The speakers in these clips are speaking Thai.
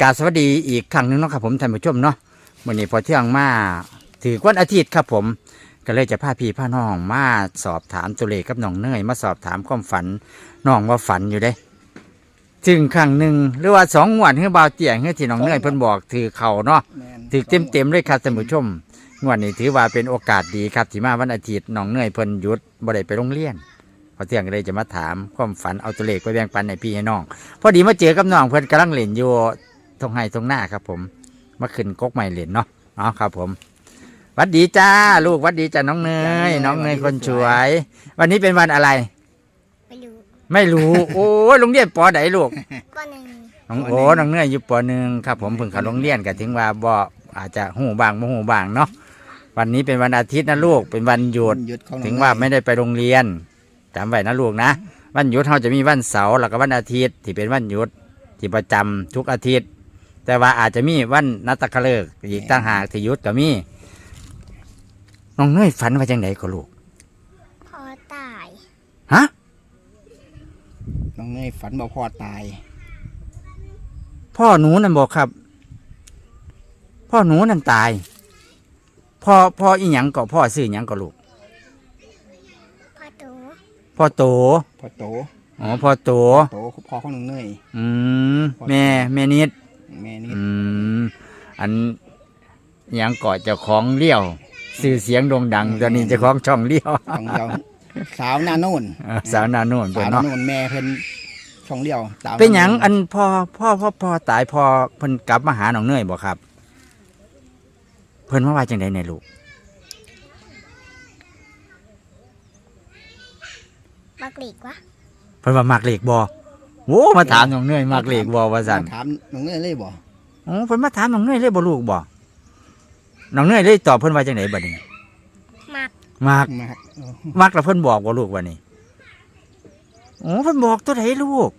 กราบสวัสดีอีกครั้งหนึงเนาะครับผมท่านผู้ชมเนาะวันนี้พอเที่ยงมาถือวันอาทิตย์ครับผม ก็เลยจะพาพี่พาน้องมาสอบถามตัวเลขกับน้องเนยมาสอบถามความฝันน้องว่าฝันอยู่เด้ถึงครั้งหนึ่งหรือว่าสองงวดเฮือบาวเตี่ยงเฮือที่น้องเนยเพิ่นบอกถือเขาเนาะแม่นถือเต็มเต็มๆเลยครับท่านผู้ชมงวดนี้ถือว่าเป็นโอกาสดีครับที่มาวันอาทิตย์น้องเนยเพิ่นหยุดบ่ได้ไปโรงเรียนพอเที่ยงก็เลยจะมาถามความฝันเอาตัวเลขไปแบ่งปันให้พี่ให้น้องพอดีมาเจอกับน้องเพิ่นกำลังเล่นอยู่ ตรงไห้ตรงหน้าครับ ผมมาขึ้นกกใหม่เล่นเนาะเนาะครับ ผมหวัดดีจ้า ลูกหวัดดีจ้าน้องเนย น้องเนยคนสวย วันนี้เป็นวันอะไร ไม่รู้ไม่รู้ โอ้ยโรงเรียนปอไหนลูกก็หนึ่งน้องโอ้น้องเนยอยู่ปหนึ่งครับ ผมเพิ่งเข้าโรงเรียนก็ถึงว่าบ่อาจจะหูบางบ่หูบางเนาะวันนี้เป็นวันอาทิตย์นะลูกเป็นวันหยุด หยุดของถึงว่าไม่ได้ไปโรงเรียนจำไว้นะลูกนะวันหยุดเราจะมีวันเสาร์แล้วก็วันอาทิตย์ที่เป็นวันหยุดที่ประจำทุกอาทิตย์ แต่ว่าอาจจะมีวันนัตตะเลิกษ์อีกต่างหากที่หยุดก็มีน้องเนยฝันว่าจังไดก็ลูกพอตายฮะน้องเนยฝันบอกพ่อตาย พ่อหนูนั่นบอกครับ พ่อหนูนั่นตายพ่อพ่ออีหยังก็พ่อซื้อหยังก็ลูกพอตูพ่อโตพ่อโตอ๋อพ่อโตโตพ่อของน้องเนย อืมแม่แม่นิด แม่นี่อืมอันอิหยังเกาะเจ้าของเลี้ยวสื่อเสียงโด่งดังตอนนี้เจ้าของช่องเลี้ยวของเราสาวนาโน่นเออสาวนาโน่นเป็สานวนาเนาะโน่นแม่เพิ่นช่องเลี้ยวสาวเป็นหยังอันพ่อพ่อพ่อพ่อตายพ่อเพิ่นกลับมาหาหนองเนยบ่ครับ เพิ่นมาว่าจังไดในลูกบักหลีกวะเพิ่นว่ามักเลขบ่ โอ้มาถามหนองเนยมักเลขบ่ว่าซั่นถามน้องเนยเลยบ่โอ้เพิ่นมาถามหนองเนยเลยบ่ลูกบ่หนองเนยเลยตอบเพิ่นว่าจังไดบัดนี้มักมักมากเออมักแล้วเพิ่นบอกว่าลูกว่านี่โอ้เพิ่นบอกตัวไหนลูก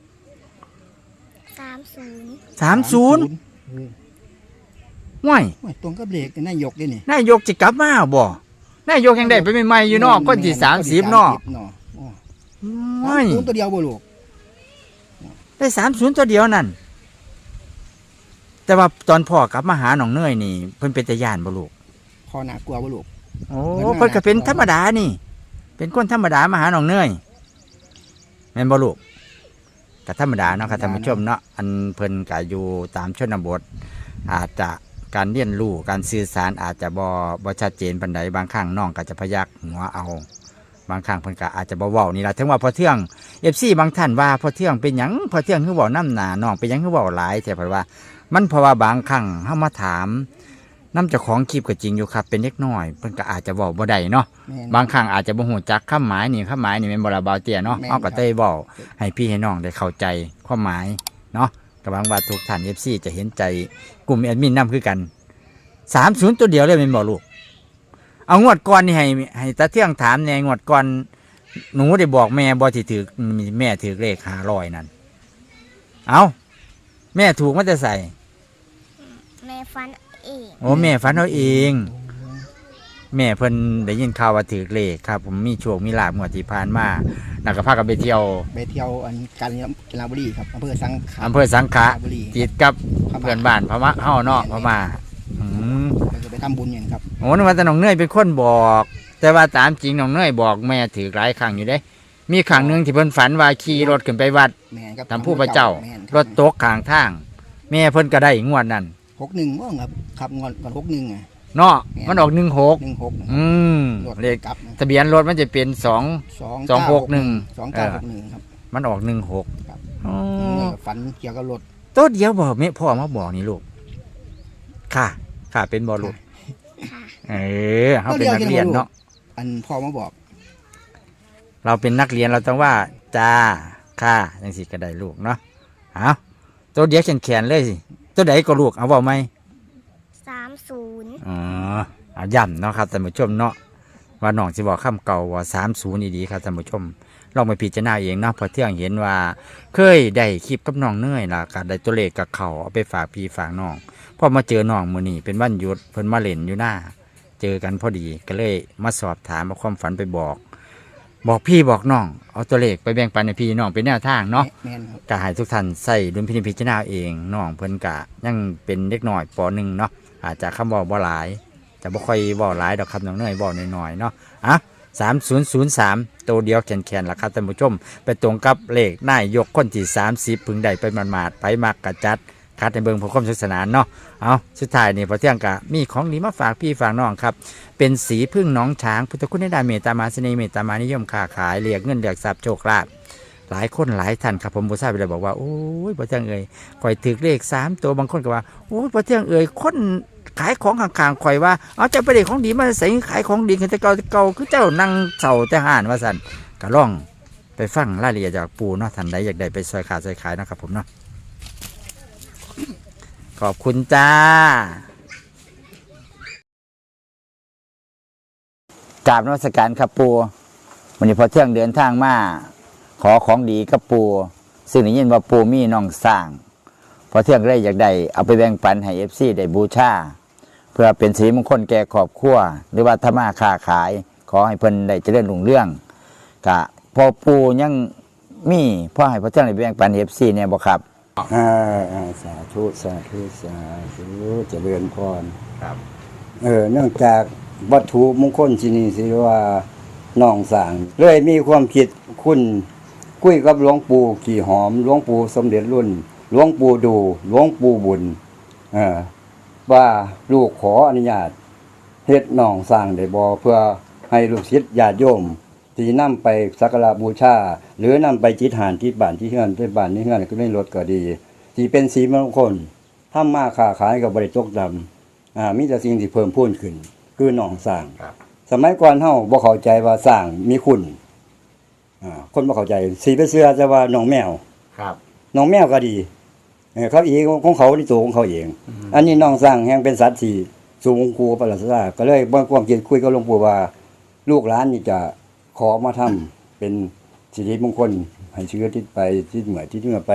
สามศูนย์สามศูนย์เออว้ายโอ้ยตรงกับเลขนายกด้วยนี่นายกจะกลับมาบ่นายกยังได้ไปใหม่ๆอยู่เนอกคนที่สามสิบเนาะเนาะโอ้ว้ายสามศูนย์ตัวเดียวบ่ลูก ได้สามศูนย์ตัวเดียวนั่น แต่ว่าตอนพ่อกลับมาหาหนองเนยนี่เพิ่นเป็นตาย่านบ่ลูกพ่อน่ากลัวบ่ลูก โอ้เพิ่นน่าเพิ่นก็เป็นธรรมดานี่ เป็นคนธรรมดามาหาหนองเนยแม่นบ่ลูกก็ธรรมดาเนาะค่ะท่านผู้ชมเนาะอันเพิ่นก็อยู่ตามชนบท อาจจะการเรียนรู้การสื่อสารอาจจะบ่บ่ชัดเจนปานใดบางครั้งน้องก็จะพยักหัวเอา บางครั้งเพิ่นก็อาจจะบ่เว้านี่ล่ะถึงว่าพอเที่ยง FC บางท่านว่าพอเที่ยงเป็นหยังพอเที่ยงคือเว้านํหน้าน้องเป็นหยังคือเว้าหลายแต่เพราะว่า มันเพราะว่าบางครั้งเฮามาถามนํเจ้าของคลิปก็จริงอยู่ครับ เป็นเล็กน้อยเพิ่นก็อาจจะเว้าบ่ได้เนาะแม่น บางครั้งอาจจะบ่ฮู้จักคำหมายนี่คำหมายนี่แม่นบ่ละเบาเตี้ยเนาะแม่นเฮาก็ครับได้เว้าให้พี่ให้น้องได้เข้าใจความหมายเนาะก็หวังว่าทุกท่าน FC จะเห็นใจกลุ่มแอดมินนํคือกัน 30 ตัวเดียวเลยแม่นบ่ลูก เอางวดก่อนนี่ให้ให้ตาเที่ยงถามแหน่งวดก่อนหนูได้บอกแม่บ่ที่ถือแม่ถือเลข500นั่นเอาแม่ถูกมันจะใส่แม่ฟันเองโอ้แม่ฝันเอาเอง แม่เพิ่นได้ยินข่าวว่าถือเลขครับ ผมมีโชคมีลาบงวดที่ผ่านมาแล้วก็พากันไปเที่ยวไปเที่ยวอันกาญจนบุรีครับอำเภอสังขะอำเภอสังขะบุรีติดกับเพื่อนบ้านพม่าเฮาเนาะพม่าอืมแล้วก็ไป ทำบุญอย่างครับโอ้นึกว่าแต่น้องเนยเป็นคนบอก แต่ว่าตามจริงน้องเนยบอกแม่ถือหลายครั้งอยู่เด้ มีครั้งหนึ่งที่เพิ่นฝันว่าขี่รถขึ้นไปวัดแม่นครับทำผู้พระเจ้า แม่นคบรถตกข้างทาง แม่เพิ่นก็ได้งวดนั้นหกหนึ่งว่าครับขับงอนก่อนหกหนึ่งอะเนาะมันออกหนึ่งหกหนึ่งหกอืมรถเลขกลับนะทะเบียนรถมันจะเป็นสอง สองสองหกหนึ่ง สองเก้าหกหนึ่งครับมันออกหนึ่งหกครับอ๋อฝันเกี่ยวกับรถตัวเดียวบอกแม่พ่อมาบอกนี่ลูกค่ะ ค่ะเป็นบอลูกค่ะ เออเขาเป็นนักเรียนเนาะอันพ่อมาบอก เราเป็นนักเรียนเราต้องว่าจ้าค่ะยังสิก็ได้ลูกเนาะเอาตัวเดียวแขนแขนๆเลยสิตัวใดก็ลูกเอาบอกไหมสามศูนย์อ๋อเอาย่ำเนาะครับท่านผู้ชมเนาะว่าน้องสิบอกคำเก่าว่าสามศูนย์ดีๆครับท่านผู้ชมลองไปพิจารณาเองเนาะเพอเที่ยงเห็นว่า เคยได้คลิปกับน้องเนยล่ะก็ได้ตัวเลขกับเขาเอาไปฝากพี่ฝากน้อง พอมาเจอน้องมือนี่เป็นวันหยุดเพิ่นมาเล่นอยู่หน้า เจอกันพอดีก็เลยมาสอบถามมาความฝันไปบอก บอกพี่บอกน้อง เอาตัวเลขไปแบ่งปันให้พี่น้องเป็นแนวทางเนาะแม่นครับก็ให้ทุกท่านใส่ดุลพินิจพิจารณาเองน้องเพิ่นกะยังเป็นเด็กน้อยปหนึ่งเนาะอาจจะคำบอกบ่หลายจะบ่ค่อยบอกหลายดอกคำน้องเนยบอกน้อยๆเนาะอะสามศูนย์ศูนย์สามตัวเดียวแขนๆล่ะครับท่านผู้ชม ไปตรงกับเลขนายยกคนที่สามสิบพึงได้ไปหมาดๆไปมักกะจัด คัดในเบิงพอความสุขสนานเนาะเอาสุดท้ายนี่พอเที่ยงกะมีของดีมาฝากพี่ฝากน้องครับ เป็นสีพึ่งน้องช้างพุทธคุณในด้านเมตตามาเสน่ห์เมตตามานิยมค้าขายเรียกเงินเรียกทรัพย์โชคลาภหลายคนหลายท่านครับผมบูชาไปเลยบอกว่าโอ้ยพอเที่ยงเอ่ยข่อยถือเลขสามตัวบางคนก็ว่าโอ้ยพอเที่ยงเอ่ยคนขายของข้างๆข่อยว่า เอาเจะไปได้ของดีมาใส่ขายของดีกันแต่เก่าเก่าคือเจ้านั่งเสาแต่ห่านว่าสันก็ล่องไปฟังรายละเอียดจากปูเนาะท่านใดอยากได้ไปซอยขาดซอยขายนะครับผมเนาะ ขอบคุณจ้า กราบนวัสการครับปูวันนี้พอเที่ยงเดินทางมา ขอของดีกับปูซึ่งได้ยินว่าปูมีน้องสร้าง พอเที่ยงได้อยากได้เอาไปแบ่งปันให้เอฟซีได้บูชาเพื่อเป็นสีมงคลแก่ครอบครัวหรือว่าธรรมาค้าขาย ขอให้เพิ่นได้เจริญรุ่งเรื่องกะพอปูยังมีพ่อให้พอเที่ยงได้แบ่งปันเอฟซีเนี่ยบ่ครับ อ่าอ่าสาธุสาธุสาธุเจริญพรครับ เออเนื่องจากวัตถุมงคลที่นี่สิว่าน้องสางเลยมีความคิดคุณคุยกับหลวงปู่ขี่หอมหลวงปู่สมเด็จรุ่นหลวงปู่ดูหลวงปู่บุญเออว่าลูกขออนุญาตเฮ็ดน้องสร้างได้บ่เพื่อให้ลูกศิษย์ญาติโยม ที่นำไปสักการะบูชา หรือนำไปจิตหานที่บ้านที่เฮือนที่บ้านที่เฮือนก็ไม่ลดก็ดีที่เป็นสีมงคลทำมาค้าขายกับบริตกดำอ่ามีแต่สิ่งที่เพิ่มพูนขึ้น คือหนองสร้างครับสมัยก่อนเฮาบ่เข้าใจว่าสร้างมีคุณอ่าคนบ่เข้าใจ สีไปเสื้อจะว่าหนองแมวครับหนองแมวก็ดีเออเขาเองของเขาในตัวของเขาเอง อันนี้น้องสร้างแห่งเป็นสัตว์ที่สูงคูประหลาดซาก็เลยบ่ความคิดคุยกับหลวงปู่ว่า ลูกหลานนี่จะ ขอมาทำเป็นสิริมงคลให้เชื้อที่ไปที่เหมือที่เหมือไป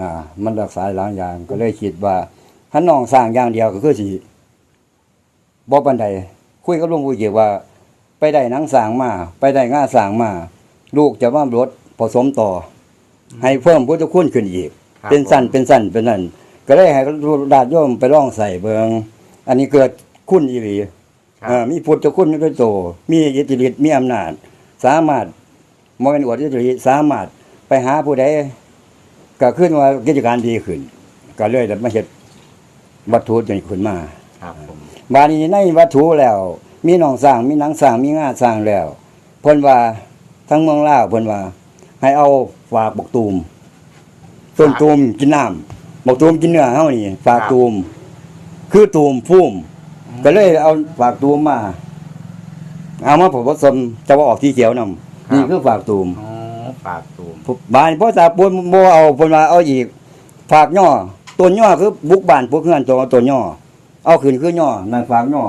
อ่ามันรักษาหลายอย่าง ก็เลยคิดว่าถ้าน้องสร้างอย่างเดียวก็คือสิบ่ปานใดคุยกับหลวงปู่เกี่ยวว่า ไปได้หนังสร้างมา ไปได้ง่าสร้างมา ลูกจะมาลดผสมต่ออให้เพิ่มพุทธคุณขึ้นอีก ครับเป็นสั้นเป็นสั้นเป็นนั่นก็เลยให้ดาดโยมไปลองใส่เบิงอันนี้เกิดคุณอีหลี ครับ เอ่อมีพุทธคุณด้วยโตมีอิทธิฤทธิ์มีอำนาจ สามารถมองเป็นอวดอิทธิฤทธิ์สามารถไปหาผู้ใดก็ขึ้นว่ากิจการดีขึ้น ก็เลยได้มาเฮ็ดวัตถุจนขึ้นมาครับผมบาดนี้ในวัตถุแล้ว มีหนองสร้างมีหนังสร้างมีงาสร้างแล้วเพิ่นว่าทั้งเมืองลาวเพิ่นว่า ให้เอาฝากบกตูมต้นตูมกินน้ำบกตูมกินเนื้อเฮานี่ฝากตูม คือตูมพุ่มก็เลยเอาฝากตูมมา เอามาผสมจะว่าออกที่เขียวนำนี่คือฝากตูมอ๋อฝากตูมบ้านพ่อตาปูนบ่เอาเพิ่นว่าเอาอีก ฝากย่อต้นย่อคือบุกบ้านพวกเฮือนตัวต้นย่อเอาขึ้นคือย่อนั่นฝากย่อ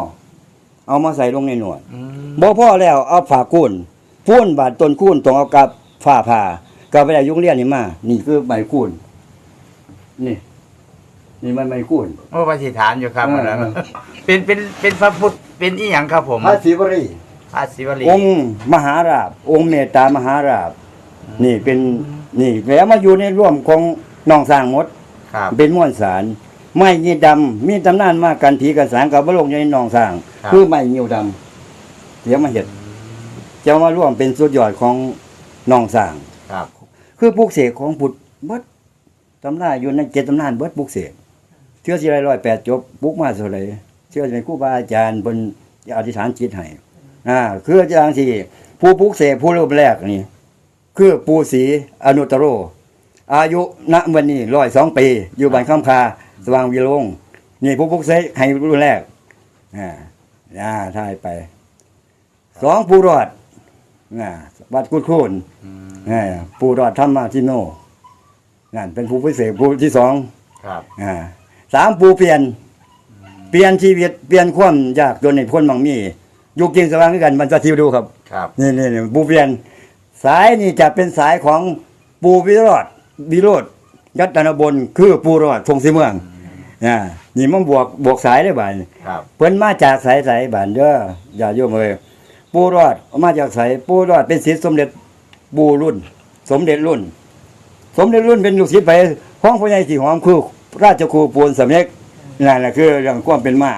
เอามาใส่ลงในหนวด อืมบ่พอแล้วเอาฝากกุ้นพูนบาดต้นกุ้นต้องเอากับฝ้าผ่าก็ไปได้ยุงเรียนนี่มา นี่คือใบกุ้นนี่ นี่มันใบกุ้น โอ้ปฏิฐานอยู่ครับเอออันนั้นเป็นเป็นเป็นพระพุทธเป็นอีหยังครับผมพระศิวรี พระศิวลีองค์มหาราบ องค์เมตตามหาราบ นี่เป็นนี่แล้วมาอยู่ในร่วมของน้องสร้างหมด ครับ เป็นม้วนสารไม้ยีดำมีตำนานมากันผีกันสางกับบลงอยู่ในหนองสร้าง ครับ คือไม้ยิวดำเดี๋ยวมาเห็ดจะมาร่วมเป็นสุดยอดของหนองสร้าง ครับ คือปลูกเสกของพุทธเบิดตำนานอยู่ในเจ็ดตำนานเบิดปลูกเสกเชื่อสิไรร้อยแปดจบปลูกมาเท่าไหรเชื่อจะเป็นครูบาอาจารย์บนอธิษฐานจิตให้ อ่าคืออาจารย์ที่ผู้ปลูกเสกผู้รูปแรกนี่ คือปูศรีอนุตตโร อายุณวันนี้ร้อยสองปี อยู่บ้านข้ามคาสว่างวิโรงนี่ผู้พุกเสกให้รุ่นแรกอ่าอ่าทายไปสองปูรอดอ่าวัดกุดคูนอ่าปูรอดธรรมาทิโนนั่นเป็นผู้พิเศษผู้ที่สองครับอ่าสามปูเปลี่ยน เปลี่ยนชีวิตเปลี่ยนความยากจนในพ้นบางมี อยุคจริงสว่างคือกันมันจะทิวดูครับครับนี่นี่นี่ปูเปลี่ยน สายนี่จะเป็นสายของปูวิโรธวิโรธยัตนบนคือปูรอดทงสีเมืองอ่านี่มันบวกบวกสายได้บ่ายครับเพิ่นมาจากสายสายบ้านเด้ออย่าโยมเอ้ยปูรอดเอามาจากไสปูรอดเป็นศิษย์สมเด็จปูรุ่น สมเด็จรุ่น สมเด็จรุ่นเป็นลูกศิษย์ไปของพ่อใหญ่สีหอมคือราชครูปูนสำเร็จนั่นแหละคือเรื่องความเป็นมา